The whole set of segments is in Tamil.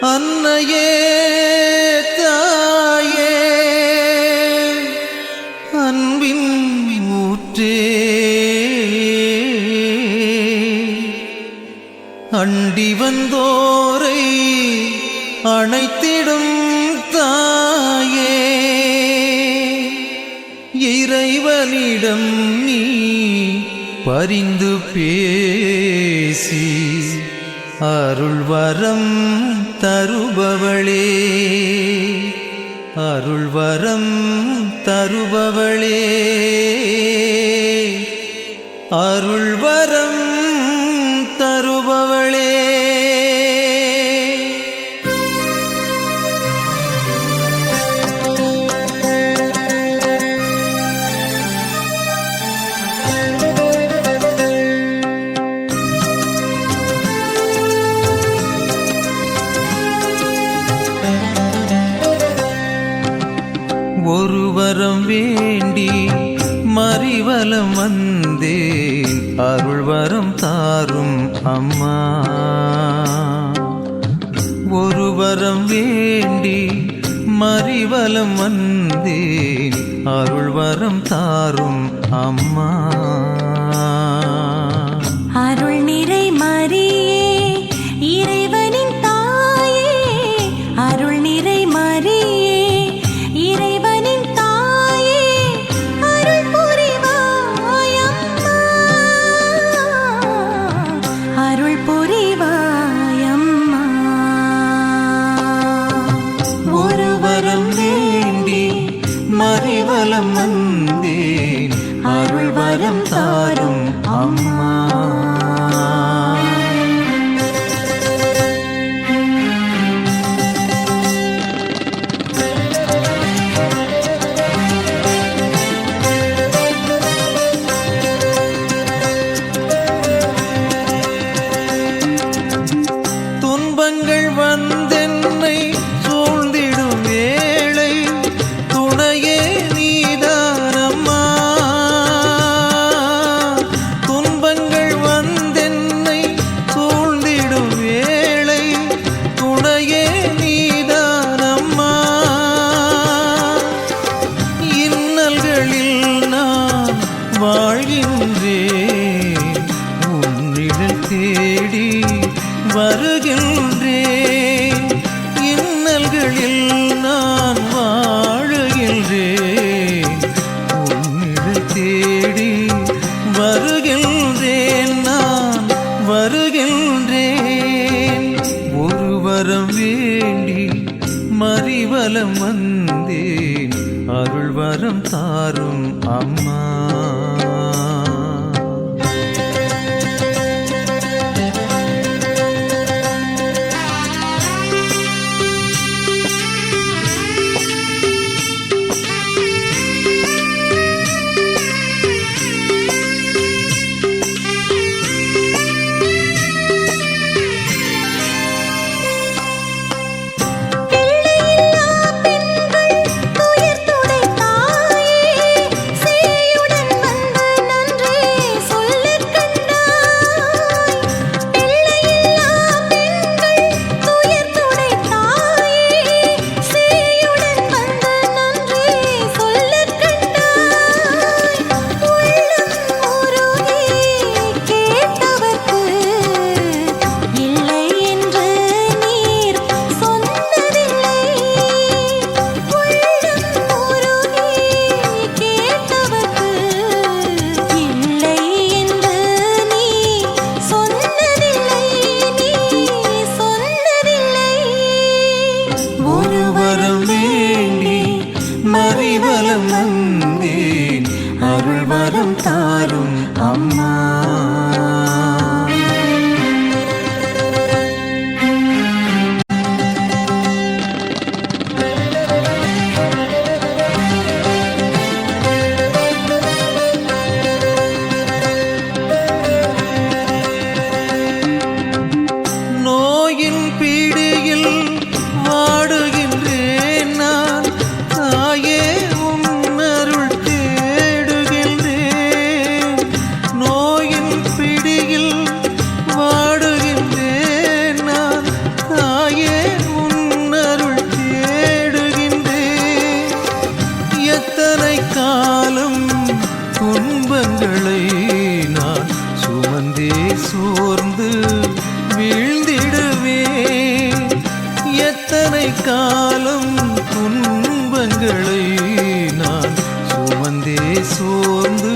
அன்னையே தாயே அன்பின் ஊற்றே. அண்டி வந்தோரை அணைத்திடும் தாயே இறைவனிடம் நீ பரிந்து பேசி அருள்வரம் தருபவளே. அருள்வரம் தருபவளே. அருள்வரம் வலம் வந்தேன் அருள் வரம் தாரும் அம்மா. ஒரு வரம் வேண்டி மறிவலம் வந்தேன் அருள் வரம் தாரும் அம்மா. வந்தென்னை மாறும் அம்மா. இத்தனை காலம் துன்பங்களை நான் சுமந்தே சோர்ந்து வீழ்ந்திடுவே. எத்தனை காலம் துன்பங்களை நான் சுமந்தே சோர்ந்து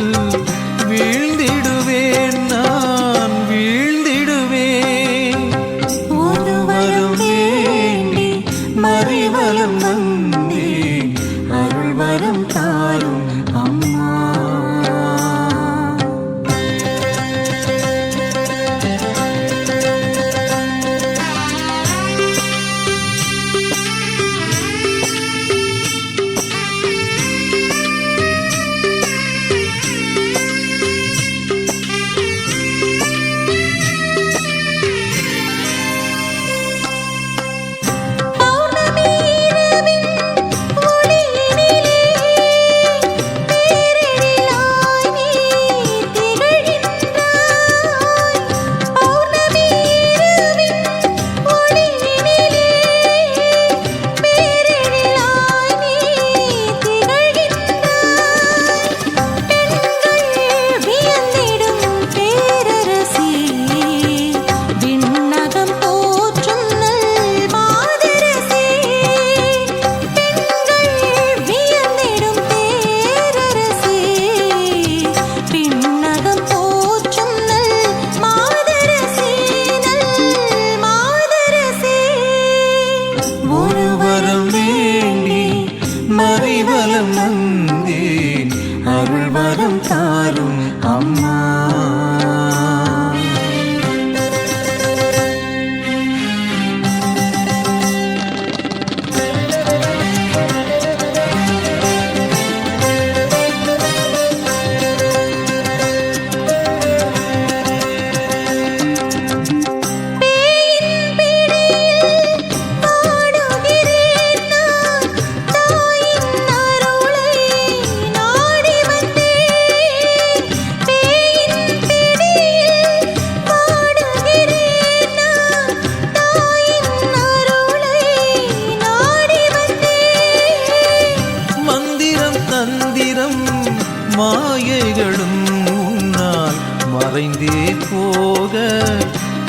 மறைந்தே போக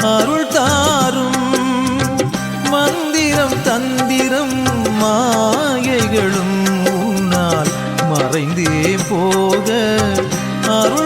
அருள் தாரும். மந்திரம் தந்திரம் மாயைகளும் உன்னால் மறைந்தே போக அருள்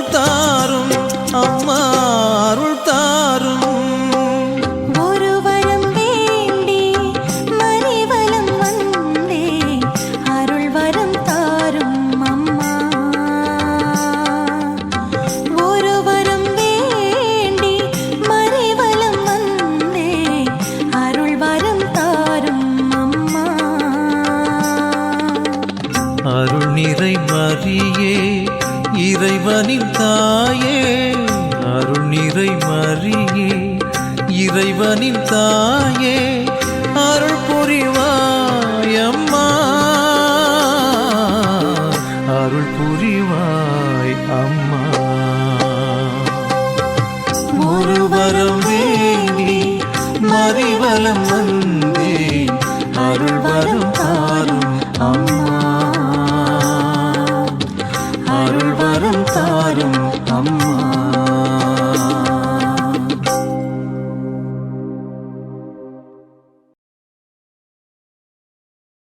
தாயே